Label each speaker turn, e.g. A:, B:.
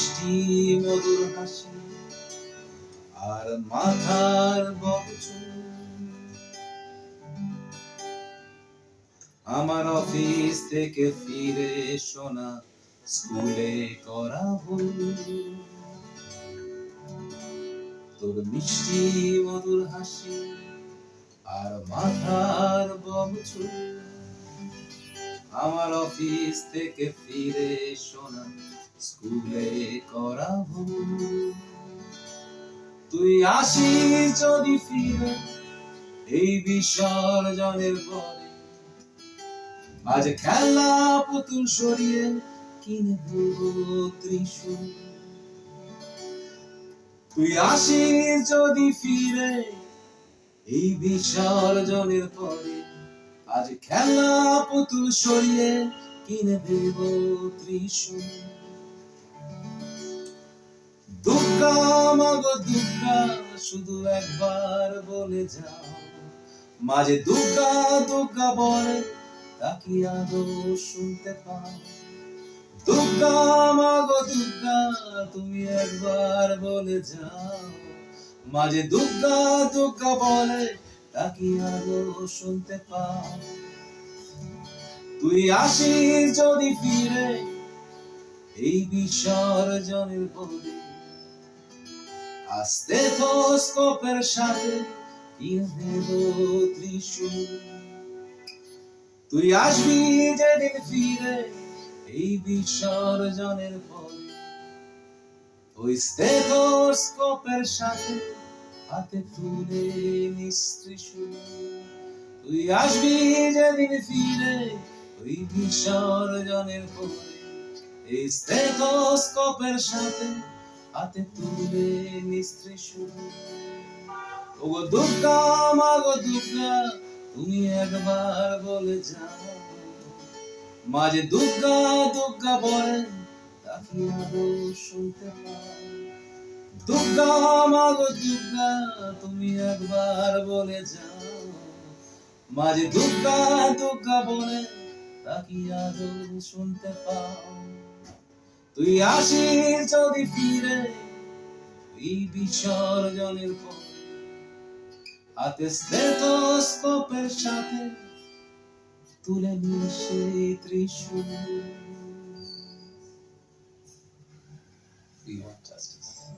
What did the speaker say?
A: মিষ্টি মধুর হাসি আর মাথার বকচুল। আমার অফিস থেকে ফিরে শোনা স্কুলে করা ভুল। তোর মিষ্টি মধুর হাসি আর মাথার বকচুল। আমার অফিস থেকে ফিরে শোনা, স্কুলে করা তুই আসিস যদি ফিরে, এই বিসর্জনের পরে আজ খেলা পুতুল সরিয়ে কিনে দেব ত্রিশূল। তুই আসিস যদি ফিরে, এই বিসর্জনের পরে আজ খেলা পুতুল সরিয়ে কিনে দেব ত্রিশূল। দুর্গা দুর্গা শুধু একবার বলে যাও। মাঝে দুর্গা দুর্গা বলে তাকে আদৌ শুনতে পাও? দুর্গা দুর্গা তুমি একবার বলে যাও। মাঝে দুর্গা দুর্গা বলে তাকে আদৌ শুনতে পাও। তুই আসিস যদি ফিরে, এই বিসর্জনের পরে। আস্তে স্কোপের সাথে তুই আসবি যেদিন ফিরে, এই বিসর্জনের পরে। ওই স্টেথোস্কোপের সাথে হাতে তুলে নিস ত্রিশূল তুই আসবি যেদিন ফিরে, ওই বিসর্জনের পরে এই স্টেথোস্কোপের সাথে হাতে তুলে দুর্গা দুর্গা তুমি একবার বলে যাও। মাঝে দুর্গা দুর্গা বলে, তাকে আদৌ শুনতে পাও? দুর্গা দুর্গা তুমি একবার বলে যাও। মাঝে দুর্গা দুর্গা বলে আদৌ শুনতে পাও। তুই আসিস যদি ফিরে এই বিসর্জনের পরে। হাতে স্টেথোস্কোপের সাথে তুলে নিয়ে সেই ত্রিশূল। we want justice.